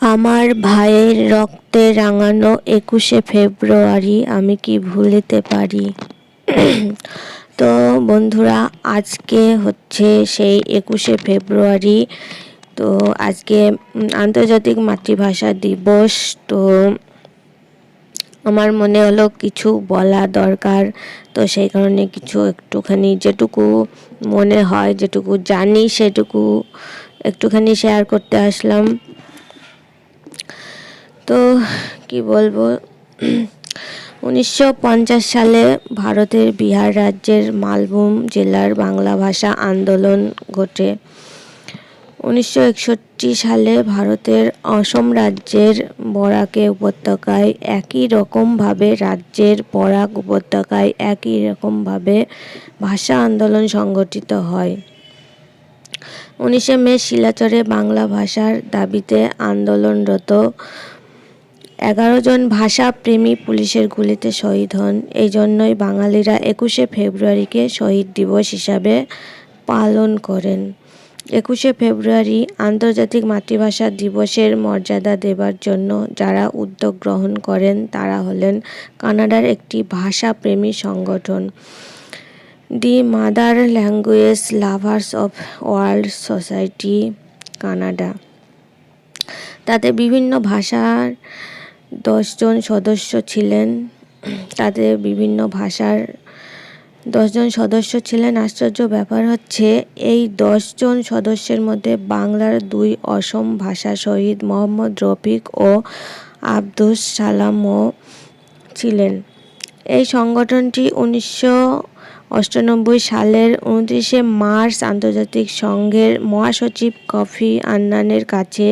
আমার ভাইয়ের রক্তে রাঙানো একুশে ফেব্রুয়ারি আমি কি ভুলিতে পারি? তো বন্ধুরা, আজকে হচ্ছে সেই একুশে ফেব্রুয়ারি। তো আজকে আন্তর্জাতিক মাতৃভাষা দিবস। তো আমার মনে হলো কিছু বলা দরকার। তো সেই কারণে কিছু একটুখানি যেটুকু মনে হয়, যেটুকু জানি সেটুকু একটুখানি শেয়ার করতে আসলাম। তো কি বলব? উনিশশো পঞ্চাশ সালে ভারতের বিহার রাজ্যের মালভূম জেলার বাংলা ভাষা আন্দোলন ঘটে। উনিশশো একষট্টি সালে ভারতের অসম রাজ্যের বরাকে উপত্যকায় একই রকমভাবে রাজ্যের বরাক উপত্যকায় একই রকমভাবে ভাষা আন্দোলন সংগঠিত হয়। উনিশে মে শিলাচরে বাংলা ভাষার দাবিতে আন্দোলনরত এগারো জন ভাষা প্রেমী পুলিশের গুলিতে শহীদ হন। এই জন্যই বাঙালিরা একুশে ফেব্রুয়ারিকে শহীদ দিবস হিসাবে পালন করেন। একুশে ফেব্রুয়ারি আন্তর্জাতিক মাতৃভাষা দিবসের মর্যাদা দেবার জন্য যারা উদ্যোগ গ্রহণ করেন, তারা হলেন কানাডার একটি ভাষাপ্রেমী সংগঠন। The mother language lovers of world society, Canada. তাতে বিভিন্ন ভাষার দশজন সদস্য ছিলেন। তাদের বিভিন্ন ভাষার দশজন সদস্য ছিলেন। আশ্চর্য ব্যাপার হচ্ছে, এই দশজন সদস্যের মধ্যে বাংলার দুই অসম ভাষা শহীদ মোহাম্মদ রফিক ও আব্দুস সালামও ছিলেন। এই সংগঠনটি উনিশশো অষ্টানব্বই সালের উনত্রিশে মার্চ আন্তর্জাতিক সংঘের মহাসচিব কফি আন্নানের কাছে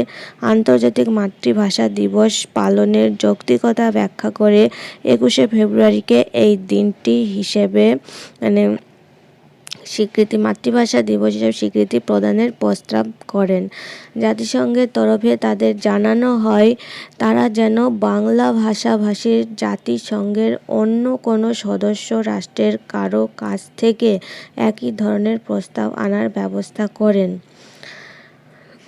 আন্তর্জাতিক মাতৃভাষা দিবস পালনের যৌক্তিকতা ব্যাখ্যা করে একুশে ফেব্রুয়ারিকে এই দিনটি হিসেবে মানে স্বীকৃতি, মাতৃভাষা দিবস হিসাবে স্বীকৃতি প্রদানের প্রস্তাব করেন। জাতিসংঘের তরফে তাদের জানানো হয়, তারা যেন বাংলা ভাষাভাষীর জাতিসংঘের অন্য কোনো সদস্য রাষ্ট্রের কারও কাছ থেকে একই ধরনের প্রস্তাব আনার ব্যবস্থা করেন।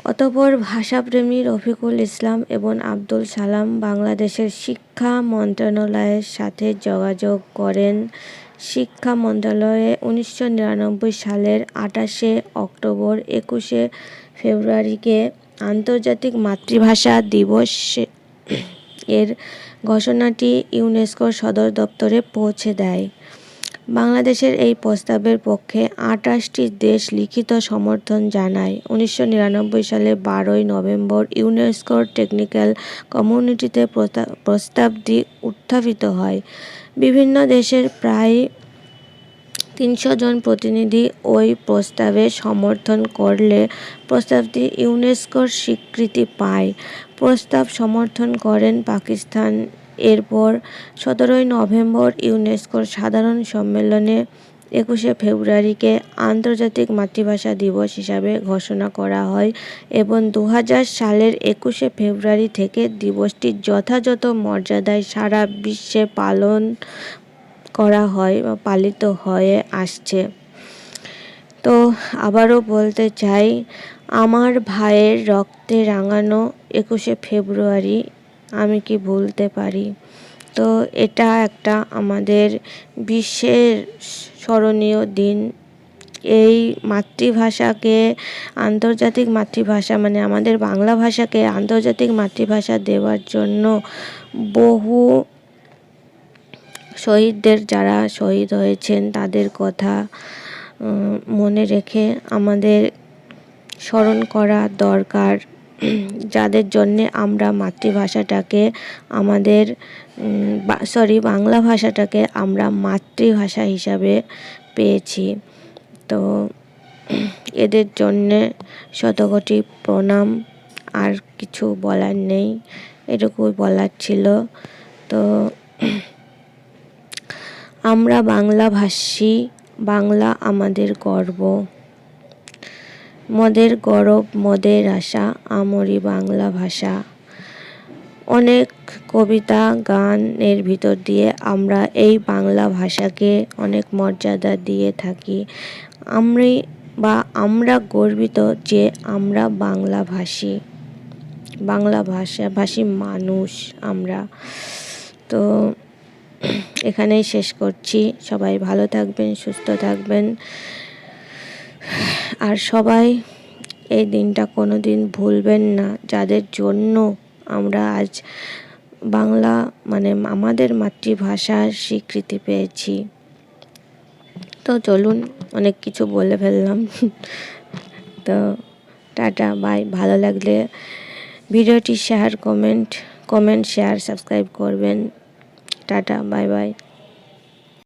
অতঃপর ভাষাপ্রেমী রফিকুল ইসলাম এবং আব্দুল সালাম বাংলাদেশের শিক্ষা মন্ত্রণালয়ের সাথে যোগাযোগ করেন। শিক্ষা মন্ত্রণালয়ে উনিশশো নিরানব্বই সালের আটাশে অক্টোবর একুশে ফেব্রুয়ারিকে আন্তর্জাতিক মাতৃভাষা দিবস এর ঘোষণাটি ইউনেস্কোর সদর দপ্তরে পৌঁছে দেয়। বাংলাদেশের এই প্রস্তাবের পক্ষে আটাশটি দেশ লিখিত সমর্থন জানায়। উনিশশো নিরানব্বই সালে বারোই নভেম্বর ইউনেস্কোর টেকনিক্যাল কমিউনিটিতে প্রস্তা- প্রস্তাবটি উত্থাপিত হয়। বিভিন্ন দেশের প্রায় তিনশো জন প্রতিনিধি ওই প্রস্তাবে সমর্থন করলে প্রস্তাবটি ইউনেস্কোর স্বীকৃতি পায়। প্রস্তাব সমর্থন করেন পাকিস্তান। এরপর সতেরোই নভেম্বর ইউনেস্কোর সাধারণ সম্মেলনে একুশে ফেব্রুয়ারিকে আন্তর্জাতিক মাতৃভাষা দিবস হিসাবে ঘোষণা করা হয় এবং দু হাজার সালের একুশে ফেব্রুয়ারি থেকে দিবসটি যথাযথ মর্যাদায় সারা বিশ্বে পালন করা হয় বা পালিত হয়ে আসছে। তো আবারও বলতে চাই, আমার ভাইয়ের রক্তে রাঙানো একুশে ফেব্রুয়ারি আমি কি ভুলতে পারি? তো এটা একটা আমাদের বিশ্বের স্মরণীয় দিন। এই মাতৃভাষাকে আন্তর্জাতিক মাতৃভাষা মানে আমাদের বাংলা ভাষাকে আন্তর্জাতিক মাতৃভাষা দেওয়ার জন্য বহু শহীদদের যারা শহীদ হয়েছেন তাদের কথা মনে রেখে আমাদের স্মরণ করা দরকার। যাদের জন্যে আমরা মাতৃভাষাটাকে আমাদের সরি বাংলা ভাষাটাকে আমরা মাতৃভাষা হিসাবে পেয়েছি। তো এদের জন্যে শতকোটি প্রণাম, আর কিছু বলার নেই, এটুকুই বলার ছিল। তো আমরা বাংলাভাষী, বাংলা আমাদের গর্ব। মদের গরব, মদের আশা, আমরি বাংলা ভাষা। অনেক কবিতা, গানের ভিতর দিয়ে আমরা এই বাংলা ভাষাকে অনেক মর্যাদা দিয়ে থাকি। আমি বা আমরা গর্বিত যে আমরা বাংলা ভাষী। বাংলা ভাষাভাষী মানুষ আমরা। তো এখানেই শেষ করছি। সবাই ভালো থাকবেন, সুস্থ থাকবেন। আর সবাই এই দিনটা কোনো দিন ভুলবেন না। যাদের জন্য আমরা আজ বাংলা মানে আমাদের মাতৃভাষার স্বীকৃতি পেয়েছি। তো চলুন, অনেক কিছু বলে ফেললাম। তো টাটা, বাই। ভালো লাগলে ভিডিওটি share, comment comment, share, subscribe করবেন। Tata, bye by.